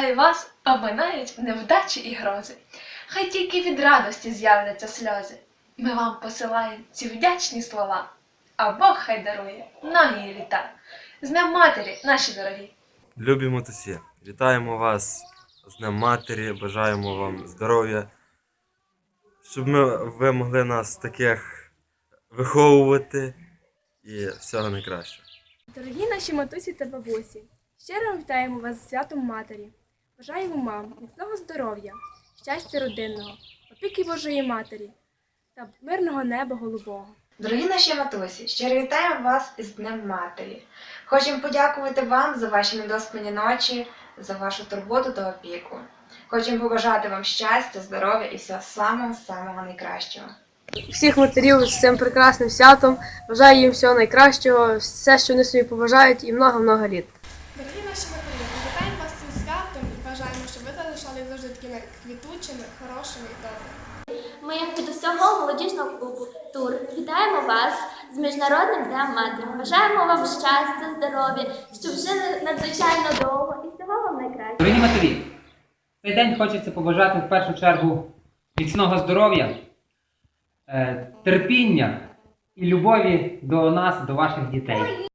Хай вас обминають невдачі і грози. Хай тільки від радості з'являться сльози. Ми вам посилаємо ці вдячні слова, а Бог хай дарує ноги і літа. З Днем Матері, наші дорогі! Любі матусі, вітаємо вас з Днем Матері, бажаємо вам здоров'я, щоб ми, ви могли нас таких виховувати і всього найкращого. Дорогі наші матусі та бабусі, щиро вітаємо вас з святом матері. Бажаємо вам міцного здоров'я, щастя родинного, опіки Божої Матері та мирного неба голубого. Дорогі наші матусі, щиро вітаємо вас із Днем Матері. Хочемо подякувати вам за ваші недоспані ночі, за вашу турботу та опіку. Хочемо побажати вам щастя, здоров'я і всього самого-самого найкращого. Всіх матерів з цим прекрасним святом. Бажаю їм всього найкращого, все, що вони собі побажають, і много-много літ. Дорогі наші матері, ми вітаємо вас з цим святом і бажаємо, щоб ви залишались завжди такими квітучими, хорошими і добрими. Ми, як від усього молодіжного клубу Тур, вітаємо вас з Міжнародним Днем Матері. Бажаємо вам щастя, здоров'я, щоб жили надзвичайно довго і всього вам найкраще. Дорогі матері, цей день хочеться побажати в першу чергу міцного здоров'я, е, терпіння і любові до нас, до ваших дітей.